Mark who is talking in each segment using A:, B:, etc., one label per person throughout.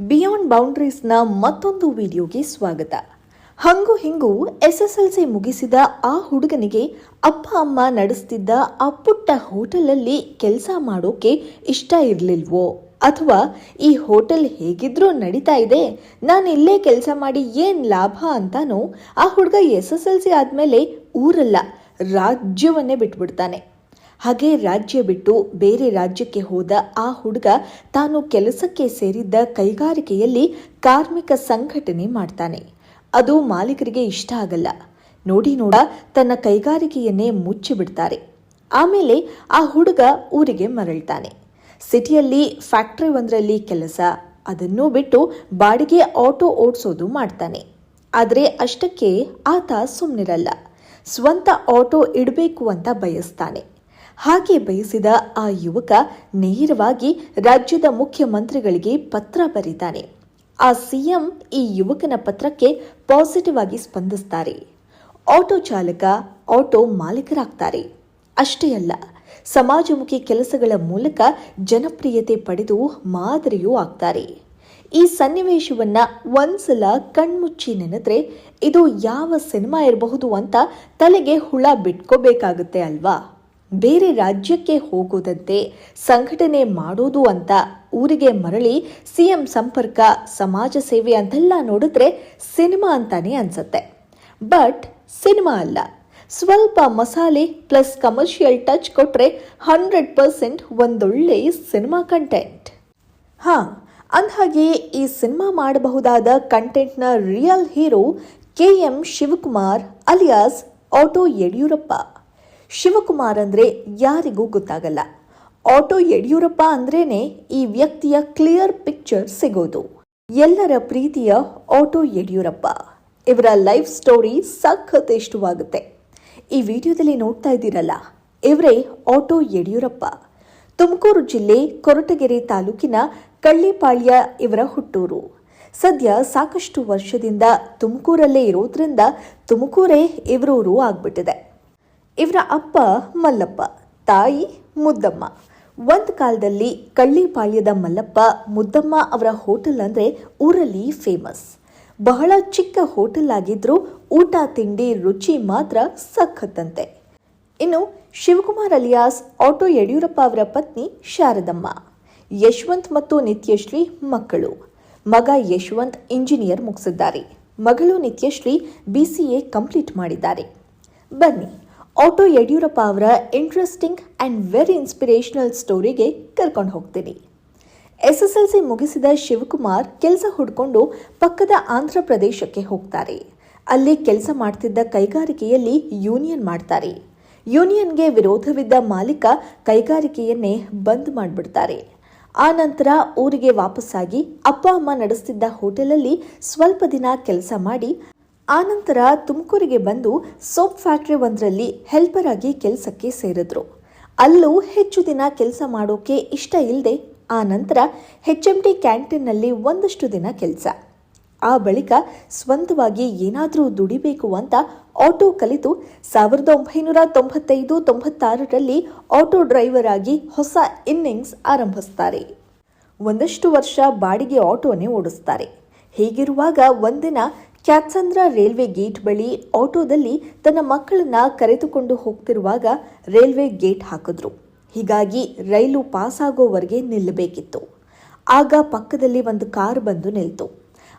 A: Beyond ಬೌಂಡ್ರೀಸ್ನ ಮತ್ತೊಂದು ವಿಡಿಯೋಗೆ ಸ್ವಾಗತ. ಹಂಗು ಹಿಂಗು ಎಸ್ ಎಸ್ ಎಲ್ ಸಿ ಮುಗಿಸಿದ ಆ ಹುಡುಗನಿಗೆ ಅಪ್ಪ ಅಮ್ಮ ನಡೆಸ್ತಿದ್ದ ಆ ಪುಟ್ಟ ಹೋಟೆಲಲ್ಲಿ ಕೆಲಸ ಮಾಡೋಕೆ ಇಷ್ಟ ಇರಲಿಲ್ವೋ? ಅಥವಾ ಈ ಹೋಟೆಲ್ ಹೇಗಿದ್ರೂ ನಡೀತಾ ಇದೆ, ನಾನು ಇಲ್ಲೇ ಕೆಲಸ ಮಾಡಿ ಏನು ಲಾಭ ಅಂತಾನೋ ಆ ಹುಡುಗ ಎಸ್ ಎಸ್ ಎಲ್ ಸಿ ಆದಮೇಲೆ ಊರಲ್ಲ, ರಾಜ್ಯವನ್ನೇ ಬಿಟ್ಬಿಡ್ತಾನೆ. ಹಾಗೆ ರಾಜ್ಯ ಬಿಟ್ಟು ಬೇರೆ ರಾಜ್ಯಕ್ಕೆ ಹೋದ ಆ ಹುಡುಗ ತಾನು ಕೆಲಸಕ್ಕೆ ಸೇರಿದ್ದ ಕೈಗಾರಿಕೆಯಲ್ಲಿ ಕಾರ್ಮಿಕ ಸಂಘಟನೆ ಮಾಡ್ತಾನೆ. ಅದು ಮಾಲೀಕರಿಗೆ ಇಷ್ಟ ಆಗಲ್ಲ. ನೋಡಿ ನೋಡ ತನ್ನ ಕೈಗಾರಿಕೆಯನ್ನೇ ಮುಚ್ಚಿಬಿಡ್ತಾರೆ. ಆಮೇಲೆ ಆ ಹುಡುಗ ಊರಿಗೆ ಮರಳ್ತಾನೆ. ಸಿಟಿಯಲ್ಲಿ ಫ್ಯಾಕ್ಟ್ರಿ ಒಂದರಲ್ಲಿ ಕೆಲಸ, ಅದನ್ನು ಬಿಟ್ಟು ಬಾಡಿಗೆ ಆಟೋ ಓಡಿಸೋದು ಮಾಡ್ತಾನೆ. ಆದರೆ ಅಷ್ಟಕ್ಕೆ ಆತ ಸುಮ್ಮನಿರಲ್ಲ ಸ್ವಂತ ಆಟೋ ಇಡಬೇಕು ಅಂತ ಬಯಸ್ತಾನೆ. ಹಾಗೆ ಬಯಸಿದ ಆ ಯುವಕ ನೇರವಾಗಿ ರಾಜ್ಯದ ಮುಖ್ಯಮಂತ್ರಿಗಳಿಗೆ ಪತ್ರ ಬರೀತಾನೆ ಆ ಸಿಎಂ ಈ ಯುವಕನ ಪತ್ರಕ್ಕೆ ಪಾಸಿಟಿವ್ ಆಗಿ ಸ್ಪಂದಿಸ್ತಾರೆ. ಆಟೋ ಚಾಲಕ, ಆಟೋ ಮಾಲೀಕರಾಗ್ತಾರೆ. ಅಷ್ಟೇ ಅಲ್ಲ, ಸಮಾಜಮುಖಿ ಕೆಲಸಗಳ ಮೂಲಕ ಜನಪ್ರಿಯತೆ ಪಡೆದು ಮಾದರಿಯೂ ಆಗ್ತಾರೆ. ಈ ಸನ್ನಿವೇಶವನ್ನ ಒಂದ್ಸಲ ಕಣ್ಮುಚ್ಚಿ ನೆನೆದ್ರೆ ಇದು ಯಾವ ಸಿನಿಮಾ ಇರಬಹುದು ಅಂತ ತಲೆಗೆ ಹುಳ ಬಿಟ್ಕೋಬೇಕಾಗುತ್ತೆ ಅಲ್ವಾ? ಬೇರೆ ರಾಜ್ಯಕ್ಕೆ ಹೋಗೋದಂತೆ ಸಂಘಟನೆ ಮಾಡೋದು ಅಂತ ಊರಿಗೆ ಮರಳಿ ಸಿಎಂ ಸಂಪರ್ಕ, ಸಮಾಜ ಸೇವೆ ಅಂತೆಲ್ಲ ನೋಡಿದ್ರೆ ಸಿನಿಮಾ ಅಂತಾನೆ ಅನ್ಸುತ್ತೆ. ಬಟ್ ಸಿನಿಮಾ ಅಲ್ಲ. ಸ್ವಲ್ಪ ಮಸಾಲೆ ಪ್ಲಸ್ ಕಮರ್ಷಿಯಲ್ ಟಚ್ ಕೊಟ್ಟರೆ ಹಂಡ್ರೆಡ್ ಪರ್ಸೆಂಟ್ ಒಂದೊಳ್ಳೆ ಸಿನಿಮಾ ಕಂಟೆಂಟ್. ಹಾ, ಅಂದಹಾಗೆ ಈ ಸಿನಿಮಾ ಮಾಡಬಹುದಾದ ಕಂಟೆಂಟ್ನ real hero K M Shivakumar alias auto Yediyurappa. Shivakumar ಅಂದ್ರೆ ಯಾರಿಗೂ ಗೊತ್ತಾಗಲ್ಲ. ಆಟೋ ಯಡಿಯೂರಪ್ಪ ಅಂದ್ರೇನೆ ಈ ವ್ಯಕ್ತಿಯ ಕ್ಲಿಯರ್ ಪಿಕ್ಚರ್ ಸಿಗೋದು. ಎಲ್ಲರ ಪ್ರೀತಿಯ ಆಟೋ ಯಡಿಯೂರಪ್ಪ. ಇವರ ಲೈಫ್ ಸ್ಟೋರಿ ಸಖತ್ ಇಷ್ಟವಾಗುತ್ತೆ. ಈ ವಿಡಿಯೋದಲ್ಲಿ ನೋಡ್ತಾ ಇದ್ದೀರಲ್ಲ, ಇವರೇ ಆಟೋ ಯಡಿಯೂರಪ್ಪ. ತುಮಕೂರು ಜಿಲ್ಲೆ ಕೊರಟಗೆರೆ ತಾಲೂಕಿನ ಕಳ್ಳಿಪಾಳ್ಯ ಇವರ ಹುಟ್ಟೂರು. ಸದ್ಯ ಸಾಕಷ್ಟು ವರ್ಷದಿಂದ ತುಮಕೂರಲ್ಲೇ ಇರೋದ್ರಿಂದ ತುಮಕೂರೇ ಇವರೂರು ಆಗ್ಬಿಟ್ಟಿದೆ. ಇವರ ಅಪ್ಪ ಮಲ್ಲಪ್ಪ, ತಾಯಿ ಮುದ್ದಮ್ಮ. ಒಂದು ಕಾಲದಲ್ಲಿ ಕಳ್ಳಿಪಾಳ್ಯದ ಮಲ್ಲಪ್ಪ ಮುದ್ದಮ್ಮ ಅವರ ಹೋಟೆಲ್ ಅಂದರೆ ಊರಲ್ಲಿ ಫೇಮಸ್ ಬಹಳ ಚಿಕ್ಕ ಹೋಟೆಲ್ ಆಗಿದ್ರೂ ಊಟ, ತಿಂಡಿ, ರುಚಿ ಮಾತ್ರ ಸಖತ್ತಂತೆ. ಇನ್ನು ಶಿವಕುಮಾರ್ ಅಲಿಯಾಸ್, ಆಟೋ ಯಡಿಯೂರಪ್ಪ ಅವರ ಪತ್ನಿ ಶಾರದಮ್ಮ, ಯಶವಂತ್ ಮತ್ತು ನಿತ್ಯಶ್ರೀ ಮಕ್ಕಳು. ಮಗ ಯಶವಂತ್ ಇಂಜಿನಿಯರ್ ಮುಗಿಸಿದ್ದಾರೆ. ಮಗಳು Nithyashree B C A complete ಮಾಡಿದ್ದಾರೆ. ಬನ್ನಿ. ಆಟೋ ಯಡಿಯೂರಪ್ಪ ಅವರ ಇಂಟ್ರೆಸ್ಟಿಂಗ್ ಆ್ಯಂಡ್ ವೆರಿ ಇನ್ಸ್ಪಿರೇಷನಲ್ ಸ್ಟೋರಿಗೆ ಕರ್ಕೊಂಡು ಹೋಗ್ತೀನಿ. ಎಸ್ ಎಸ್ ಎಲ್ ಸಿ ಮುಗಿಸಿದ ಶಿವಕುಮಾರ್ ಕೆಲಸ ಹುಡ್ಕೊಂಡು ಪಕ್ಕದ ಆಂಧ್ರ ಪ್ರದೇಶಕ್ಕೆ ಹೋಗ್ತಾರೆ. ಅಲ್ಲಿ ಕೆಲಸ ಮಾಡ್ತಿದ್ದ ಕೈಗಾರಿಕೆಯಲ್ಲಿ ಯೂನಿಯನ್ ಮಾಡ್ತಾರೆ. ಯೂನಿಯನ್ಗೆ ವಿರೋಧವಿದ್ದ ಮಾಲೀಕ ಕೈಗಾರಿಕೆಯನ್ನೇ ಬಂದ್ ಮಾಡಿಬಿಡ್ತಾರೆ. ಆ ನಂತರ ಊರಿಗೆ ವಾಪಸ್ಸಾಗಿ ಅಪ್ಪ ಅಮ್ಮ ನಡೆಸ್ತಿದ್ದ ಹೋಟೆಲಲ್ಲಿ ಸ್ವಲ್ಪ ದಿನ ಕೆಲಸ ಮಾಡಿ ಆನಂತರ ತುಮಕೂರಿಗೆ ಬಂದು ಸೋಪ್ ಫ್ಯಾಕ್ಟ್ರಿ ಒಂದರಲ್ಲಿ ಹೆಲ್ಪರ್ ಆಗಿ ಕೆಲಸಕ್ಕೆ ಸೇರಿದ್ರು. ಅಲ್ಲೂ ಹೆಚ್ಚು ದಿನ ಕೆಲಸ ಮಾಡೋಕೆ ಇಷ್ಟ ಇಲ್ಲದೆ ಆ ನಂತರ ಹೆಚ್ ಎಂ ಟಿ ಕ್ಯಾಂಟೀನ್ನಲ್ಲಿ ಒಂದಷ್ಟು ದಿನ ಕೆಲಸ. ಆ ಬಳಿಕ ಸ್ವಂತವಾಗಿ ಏನಾದರೂ ದುಡಿಬೇಕು ಅಂತ ಆಟೋ ಕಲಿತು ಸಾವಿರದ ಒಂಬೈನೂರ ತೊಂಬತ್ತೈದು, ತೊಂಬತ್ತಾರರಲ್ಲಿ ಆಟೋ ಡ್ರೈವರ್ ಆಗಿ ಹೊಸ ಇನ್ನಿಂಗ್ಸ್ ಆರಂಭಿಸ್ತಾರೆ. ಒಂದಷ್ಟು ವರ್ಷ ಬಾಡಿಗೆ ಆಟೋನೇ ಓಡಿಸ್ತಾರೆ. ಹೀಗಿರುವಾಗ ಒಂದಿನ ಕ್ಯಾತ್ಸಂದ್ರ ರೈಲ್ವೆ ಗೇಟ್ ಬಳಿ ಆಟೋದಲ್ಲಿ ತನ್ನ ಮಕ್ಕಳನ್ನ ಕರೆದುಕೊಂಡು ಹೋಗ್ತಿರುವಾಗ ರೈಲ್ವೆ ಗೇಟ್ ಹಾಕಿದ್ರು. ಹೀಗಾಗಿ ರೈಲು ಪಾಸ್ ಆಗೋವರೆಗೆ ನಿಲ್ಲಬೇಕಿತ್ತು. ಆಗ ಪಕ್ಕದಲ್ಲಿ ಒಂದು ಕಾರ್ ಬಂದು ನಿಲ್ತು.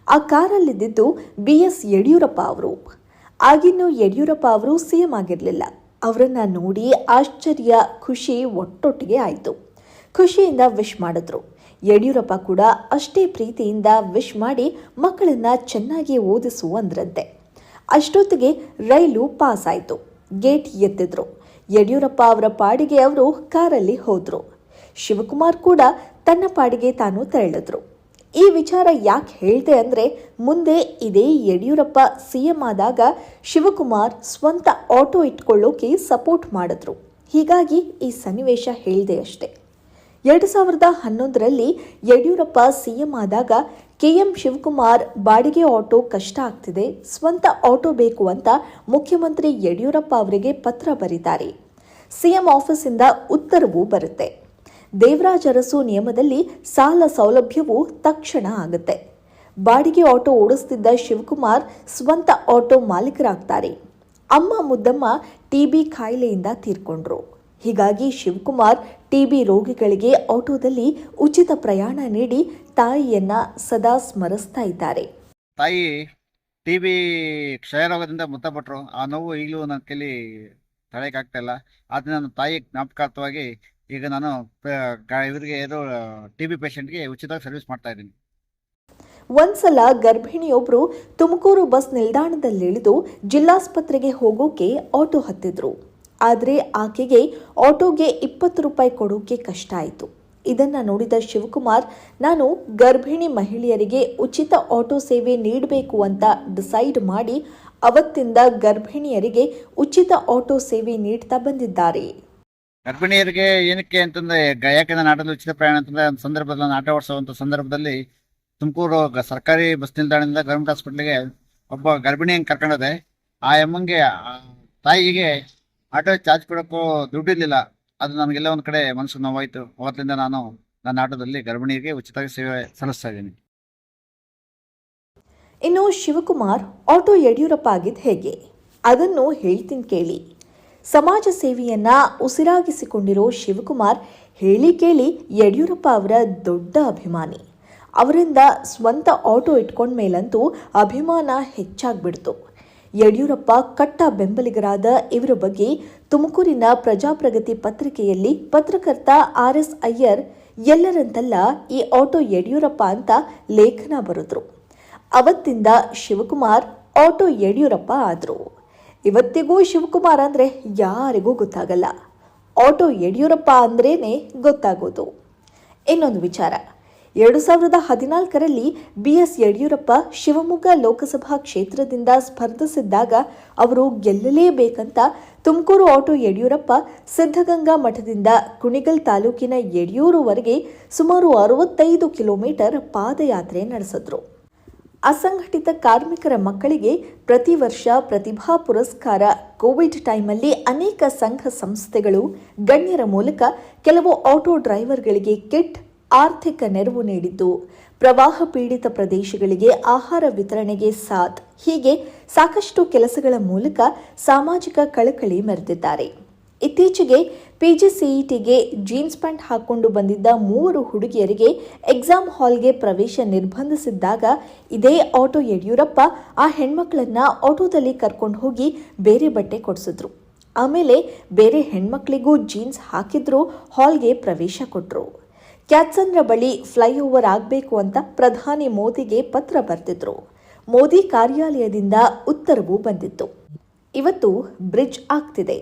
A: ಆ ಕಾರಲ್ಲಿದ್ದಿದ್ದು ಬಿ ಎಸ್ ಯಡಿಯೂರಪ್ಪ ಅವರು. ಆಗಿನ್ನು ಯಡಿಯೂರಪ್ಪ ಅವರು ಸಿಎಂ ಆಗಿರಲಿಲ್ಲ. ಅವರನ್ನ ನೋಡಿ ಆಶ್ಚರ್ಯ, ಖುಷಿ ಒಟ್ಟೊಟ್ಟಿಗೆ ಆಯಿತು. ಖುಷಿಯಿಂದ ವಿಶ್ ಮಾಡಿದ್ರು. ಯಡಿಯೂರಪ್ಪ ಕೂಡ ಅಷ್ಟೇ ಪ್ರೀತಿಯಿಂದ ವಿಶ್ ಮಾಡಿ ಮಕ್ಕಳನ್ನ ಚೆನ್ನಾಗಿ ಓದಿಸು ಅಂದ್ರಂತೆ ಅಷ್ಟೊತ್ತಿಗೆ ರೈಲು ಪಾಸ್ ಆಯಿತು. ಗೇಟ್ ಎತ್ತಿದ್ರು. ಯಡಿಯೂರಪ್ಪ ಅವರ ಪಾಡಿಗೆ ಅವರು ಕಾರಲ್ಲಿ ಹೋದರು. ಶಿವಕುಮಾರ್ ಕೂಡ ತನ್ನ ಪಾಡಿಗೆ ತಾನು ತೆರಳಿದ್ರು. ಈ ವಿಚಾರ ಯಾಕೆ ಹೇಳ್ದೆ ಅಂದ್ರೆ ಮುಂದೆ ಇದೇ ಯಡಿಯೂರಪ್ಪ ಸಿ ಎಂ ಆದಾಗ ಶಿವಕುಮಾರ್ ಸ್ವಂತ ಆಟೋ ಇಟ್ಕೊಳ್ಳೋಕೆ ಸಪೋರ್ಟ್ ಮಾಡಿದ್ರು. ಹೀಗಾಗಿ ಈ ಸನ್ನಿವೇಶ ಹೇಳಿದೆ ಅಷ್ಟೇ. ಎರಡು ಸಾವಿರದ ಹನ್ನೊಂದರಲ್ಲಿ ಯಡಿಯೂರಪ್ಪ ಸಿಎಂ ಆದಾಗ ಕೆಎಂ ಶಿವಕುಮಾರ್ ಬಾಡಿಗೆ ಆಟೋ ಕಷ್ಟ ಆಗ್ತಿದೆ, ಸ್ವಂತ ಆಟೋ ಬೇಕು ಅಂತ ಮುಖ್ಯಮಂತ್ರಿ ಯಡಿಯೂರಪ್ಪ ಅವರಿಗೆ ಪತ್ರ ಬರೀತಾರೆ ಸಿಎಂ ಆಫೀಸಿಂದ ಉತ್ತರವೂ ಬರುತ್ತೆ. ದೇವರಾಜ ಅರಸು ನಿಯಮದಲ್ಲಿ ಸಾಲ ಸೌಲಭ್ಯವು ತಕ್ಷಣ ಆಗುತ್ತೆ. ಬಾಡಿಗೆ ಆಟೋ ಓಡಿಸ್ತಿದ್ದ ಶಿವಕುಮಾರ್ ಸ್ವಂತ ಆಟೋ ಮಾಲೀಕರಾಗ್ತಾರೆ. ಅಮ್ಮ ಮುದ್ದಮ್ಮ ಟಿಬಿ ಕಾಯಿಲೆಯಿಂದ ತೀರ್ಕೊಂಡ್ರು. ಹೀಗಾಗಿ ಶಿವಕುಮಾರ್ ಟಿಬಿ ರೋಗಿಗಳಿಗೆ ಆಟೋದಲ್ಲಿ ಉಚಿತ ಪ್ರಯಾಣ ನೀಡಿ ತಾಯಿಯನ್ನ ಸದಾ ಸ್ಮರಿಸ್ತಾ ಇದ್ದಾರೆ.
B: ತಾಯಿ ಟಿಬಿ ಕ್ಷಯರೋಗದಿಂದ ಮೃತಪಟ್ಟರು ಆ ನೋವು ಈಗಲೂ ನನ್ನ ಕೈಲಿ ತಡೆಯಕ್ಕಾಗ್ತಾ ಇಲ್ಲ. ಆದರೆ ನನ್ನ ತಾಯಿ ಜ್ಞಾಪಕಾರ್ಥವಾಗಿ ಈಗ ನಾನು ಇವರಿಗೆ ಏನೋ ಟಿ ಬಿ ಪೇಷಂಟ್ಗೆ ಉಚಿತವಾಗಿ ಸರ್ವಿಸ್ ಮಾಡ್ತಾ ಇದ್ದೀನಿ.
A: ಒಂದ್ಸಲ ಗರ್ಭಿಣಿಯೊಬ್ರು ತುಮಕೂರು ಬಸ್ ನಿಲ್ದಾಣದಲ್ಲಿ ಇಳಿದು ಜಿಲ್ಲಾಸ್ಪತ್ರೆಗೆ ಹೋಗೋಕೆ ಆಟೋ ಹತ್ತಿದ್ರು. ಆದರೆ ಆಕೆಗೆ ಆಟೋಗೆ ಇಪ್ಪತ್ತು ರೂಪಾಯಿ ಕೊಡೋಕೆ ಕಷ್ಟ ಆಯಿತು. ಇದನ್ನ ನೋಡಿದ ಶಿವಕುಮಾರ್, ನಾನು ಗರ್ಭಿಣಿ ಮಹಿಳೆಯರಿಗೆ ಉಚಿತ ಆಟೋ ಸೇವೆ ನೀಡಬೇಕು ಅಂತ ಡಿಸೈಡ್ ಮಾಡಿ ಅವತ್ತಿಂದ ಗರ್ಭಿಣಿಯರಿಗೆ ಉಚಿತ ಆಟೋ ಸೇವೆ ನೀಡ್ತಾ ಬಂದಿದ್ದಾರೆ.
B: ಗರ್ಭಿಣಿಯರಿಗೆ ಏನಕ್ಕೆ ಅಂತಂದ್ರೆ ಯಾಕೆಂದ್ರೆ ನಾಟದಲ್ಲಿ ಉಚಿತ ಪ್ರಯಾಣ ಅಂತಂದ್ರೆ ಸಂದರ್ಭದಲ್ಲಿ ಆಟೋ ಓಡಿಸುವಂಥ ಸಂದರ್ಭದಲ್ಲಿ ತುಮಕೂರು ಸರ್ಕಾರಿ ಬಸ್ ನಿಲ್ದಾಣದಿಂದ ಗೌರ್ಮೆಂಟ್ ಹಾಸ್ಪಿಟ್ಲಿಗೆ ಒಬ್ಬ ಗರ್ಭಿಣಿಯನ್ನು ಕರ್ಕೊಂಡೋದೆ. ಆ ಅಮ್ಮಂಗೆ ತಾಯಿಗೆ ಆಟೋ ಚಾರ್ಜ್ ಕೊಡೋಕ್ಕೂ ದುಡ್ಡಿರ್ಲಿಲ್ಲ ಅದು ನನಗೆಲ್ಲ ಒಂದು ಕಡೆ ಮನಸ್ಸು ನೋವಾಯಿತು. ಅವತ್ತಿಂದ ನಾನು ನನ್ನ ಆಟೋದಲ್ಲಿ ಗರ್ಭಿಣಿಯರಿಗೆ ಉಚಿತವಾಗಿ ಸೇವೆ ಸಲ್ಲಿಸ್ತಾ ಇದ್ದೀನಿ.
A: ಇನ್ನು ಶಿವಕುಮಾರ್ ಆಟೋ ಯಡಿಯೂರಪ್ಪ ಆಗಿದ್ದು ಹೇಗೆ? ಅದನ್ನು ಹೇಳ್ತೀನಿ ಕೇಳಿ. ಸಮಾಜ ಸೇವೆಯನ್ನ ಉಸಿರಾಗಿಸಿಕೊಂಡಿರೋ ಶಿವಕುಮಾರ್ ಹೇಳಿ ಕೇಳಿ ಯಡಿಯೂರಪ್ಪ ಅವರ ದೊಡ್ಡ ಅಭಿಮಾನಿ. ಅವರಿಂದ ಸ್ವಂತ ಆಟೋ ಇಟ್ಕೊಂಡ ಮೇಲಂತೂ ಅಭಿಮಾನ ಹೆಚ್ಚಾಗ್ಬಿಡ್ತು. ಯಡಿಯೂರಪ್ಪ ಕಟ್ಟ ಬೆಂಬಲಿಗರಾದ ಇವರ ಬಗ್ಗೆ ತುಮಕೂರಿನ ಪ್ರಜಾಪ್ರಗತಿ ಪತ್ರಿಕೆಯಲ್ಲಿ ಪತ್ರಕರ್ತ ಆರ್ ಎಸ್ ಅಯ್ಯರ್ ಎಲ್ಲರಂತಲ್ಲ ಈ ಆಟೋ ಯಡಿಯೂರಪ್ಪ ಅಂತ ಲೇಖನ ಬರೆದ್ರು. ಅವತ್ತಿಂದ ಶಿವಕುಮಾರ್ ಆಟೋ ಯಡಿಯೂರಪ್ಪ ಆದರು. ಇವತ್ತಿಗೂ ಶಿವಕುಮಾರ್ ಅಂದರೆ ಯಾರಿಗೂ ಗೊತ್ತಾಗಲ್ಲ. ಆಟೋ ಯಡಿಯೂರಪ್ಪ ಅಂದ್ರೇ ಗೊತ್ತಾಗೋದು. ಇನ್ನೊಂದು ವಿಚಾರ. ಎರಡು ಸಾವಿರದ ಹದಿನಾಲ್ಕರಲ್ಲಿ ಬಿಎಸ್ ಯಡಿಯೂರಪ್ಪ ಶಿವಮೊಗ್ಗ ಲೋಕಸಭಾ ಕ್ಷೇತ್ರದಿಂದ ಸ್ಪರ್ಧಿಸಿದ್ದಾಗ ಅವರು ಗೆಲ್ಲಲೇಬೇಕಂತ ತುಮಕೂರು ಆಟೋ ಯಡಿಯೂರಪ್ಪ ಸಿದ್ಧಗಂಗಾ ಮಠದಿಂದ ಕುಣಿಗಲ್ ತಾಲೂಕಿನ ಯಡಿಯೂರುವರೆಗೆ ಸುಮಾರು ಅರವತ್ತೈದು ಕಿಲೋಮೀಟರ್ ಪಾದಯಾತ್ರೆ ನಡೆಸಿದ್ರು. ಅಸಂಘಟಿತ ಕಾರ್ಮಿಕರ ಮಕ್ಕಳಿಗೆ ಪ್ರತಿ ವರ್ಷ ಪ್ರತಿಭಾ ಪುರಸ್ಕಾರ ಕೋವಿಡ್ ಟೈಮಲ್ಲಿ ಅನೇಕ ಸಂಘ ಸಂಸ್ಥೆಗಳು ಗಣ್ಯರ ಮೂಲಕ ಕೆಲವು ಆಟೋ ಡ್ರೈವರ್ಗಳಿಗೆ ಕಿಟ್ ಆರ್ಥಿಕ ನೆರವು ನೀಡಿದ್ದು. ಪ್ರವಾಹ ಪೀಡಿತ ಪ್ರದೇಶಗಳಿಗೆ ಆಹಾರ ವಿತರಣೆಗೆ ಸಾಥ್. ಹೀಗೆ ಸಾಕಷ್ಟು ಕೆಲಸಗಳ ಮೂಲಕ ಸಾಮಾಜಿಕ ಕಳಕಳಿ ಮೆರೆದಿದ್ದಾರೆ. ಇತ್ತೀಚೆಗೆ ಪಿಜಿಸಿಇಟಿಗೆ ಜೀನ್ಸ್ ಪ್ಯಾಂಟ್ ಹಾಕೊಂಡು ಬಂದಿದ್ದ ಮೂವರು ಹುಡುಗಿಯರಿಗೆ ಎಕ್ಸಾಮ್ ಹಾಲ್ಗೆ ಪ್ರವೇಶ ನಿರ್ಬಂಧಿಸಿದ್ದಾಗ ಇದೇ ಆಟೋ ಯಡಿಯೂರಪ್ಪ ಆ ಹೆಣ್ಮಕ್ಳನ್ನ ಆಟೋದಲ್ಲಿ ಕರ್ಕೊಂಡು ಹೋಗಿ ಬೇರೆ ಬಟ್ಟೆ ಕೊಡಿಸಿದ್ರು. ಆಮೇಲೆ ಬೇರೆ ಹೆಣ್ಮಕ್ಳಿಗೂ ಜೀನ್ಸ್ ಹಾಕಿದ್ರು, ಹಾಲ್ಗೆ ಪ್ರವೇಶ ಕೊಟ್ರು. ಕ್ಯಾತ್ಸನ್ರ ಬಳಿ ಫ್ಲೈಓವರ್ ಆಗಬೇಕು ಅಂತ ಪ್ರಧಾನಿ ಮೋದಿಗೆ ಪತ್ರ ಬರೆದಿದ್ರು ಮೋದಿ ಕಾರ್ಯಾಲಯದಿಂದ ಉತ್ತರವೂ ಬಂದಿತ್ತು. ಇವತ್ತು ಬ್ರಿಡ್ಜ್ ಆಗ್ತಿದೆ.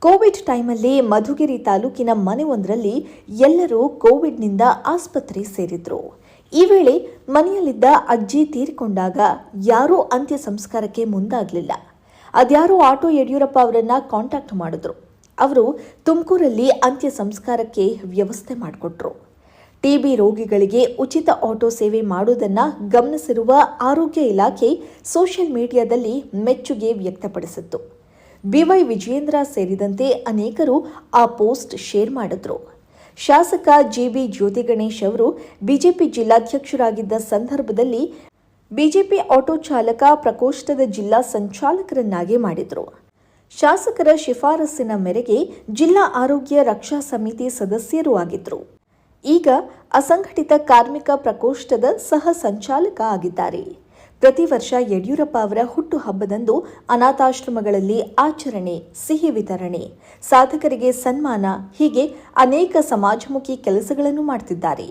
A: ಕೋವಿಡ್ ಟೈಮಲ್ಲಿ ಮಧುಗಿರಿ ತಾಲೂಕಿನ ಮನೆಯೊಂದರಲ್ಲಿ ಎಲ್ಲರೂ ಕೋವಿಡ್ನಿಂದ ಆಸ್ಪತ್ರೆ ಸೇರಿದ್ರು. ಈ ವೇಳೆ ಮನೆಯಲ್ಲಿದ್ದ ಅಜ್ಜಿ ತೀರಿಕೊಂಡಾಗ ಯಾರೂ ಅಂತ್ಯ ಸಂಸ್ಕಾರಕ್ಕೆ ಮುಂದಾಗಲಿಲ್ಲ. ಅದ್ಯಾರೋ ಆಟೋ ಯಡಿಯೂರಪ್ಪ ಅವರನ್ನು ಕಾಂಟ್ಯಾಕ್ಟ್ ಮಾಡಿದ್ರು. ಅವರು ತುಮಕೂರಲ್ಲಿ ಅಂತ್ಯ ಸಂಸ್ಕಾರಕ್ಕೆ ವ್ಯವಸ್ಥೆ ಮಾಡಿಕೊಟ್ರು. ಟಿಬಿ ರೋಗಿಗಳಿಗೆ ಉಚಿತ ಆಟೋ ಸೇವೆ ಮಾಡುವುದನ್ನು ಗಮನಿಸಿರುವ ಆರೋಗ್ಯ ಇಲಾಖೆ ಸೋಷಿಯಲ್ ಮೀಡಿಯಾದಲ್ಲಿ ಮೆಚ್ಚುಗೆ ವ್ಯಕ್ತಪಡಿಸಿತ್ತು. ಬಿವೈ ವಿಜಯೇಂದ್ರ ಸೇರಿದಂತೆ ಅನೇಕರು ಆ ಪೋಸ್ಟ್ ಶೇರ್ ಮಾಡಿದ್ರು. ಶಾಸಕ ಜಿಬಿ ಜ್ಯೋತಿ ಗಣೇಶ್ ಅವರು ಬಿಜೆಪಿ ಜಿಲ್ಲಾಧ್ಯಕ್ಷರಾಗಿದ್ದ ಸಂದರ್ಭದಲ್ಲಿ ಬಿಜೆಪಿ ಆಟೋ ಚಾಲಕ ಪ್ರಕೋಷ್ಠದ ಜಿಲ್ಲಾ ಸಂಚಾಲಕರನ್ನಾಗಿ ಮಾಡಿದ್ರು. ಶಾಸಕರ ಶಿಫಾರಸ್ಸಿನ ಮೇರೆಗೆ ಜಿಲ್ಲಾ ಆರೋಗ್ಯ ರಕ್ಷಾ ಸಮಿತಿ ಸದಸ್ಯರೂ ಆಗಿದ್ರು. ಈಗ ಅಸಂಘಟಿತ ಕಾರ್ಮಿಕ ಪ್ರಕೋಷ್ಠದ ಸಹ ಸಂಚಾಲಕ ಆಗಿದ್ದಾರೆ. ಪ್ರತಿ ವರ್ಷ ಯಡಿಯೂರಪ್ಪ ಅವರ ಹುಟ್ಟುಹಬ್ಬದಂದು ಅನಾಥಾಶ್ರಮಗಳಲ್ಲಿ ಆಚರಣೆ, ಸಿಹಿ ವಿತರಣೆ. ಸಾಧಕರಿಗೆ ಸನ್ಮಾನ, ಹೀಗೆ ಅನೇಕ ಸಮಾಜಮುಖಿ ಕೆಲಸಗಳನ್ನು ಮಾಡ್ತಿದ್ದಾರೆ.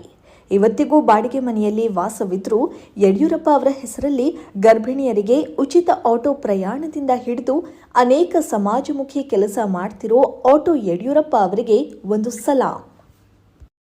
A: ಇವತ್ತಿಗೂ ಬಾಡಿಗೆ ಮನೆಯಲ್ಲಿ ವಾಸವಿದ್ದರೂ ಯಡಿಯೂರಪ್ಪ ಅವರ ಹೆಸರಲ್ಲಿ ಗರ್ಭಿಣಿಯರಿಗೆ ಉಚಿತ ಆಟೋ ಪ್ರಯಾಣದಿಂದ ಹಿಡಿದು ಅನೇಕ ಸಮಾಜಮುಖಿ ಕೆಲಸ ಮಾಡ್ತಿರೋ ಆಟೋ ಯಡಿಯೂರಪ್ಪ ಅವರಿಗೆ ಒಂದು ಸಲಾಂ.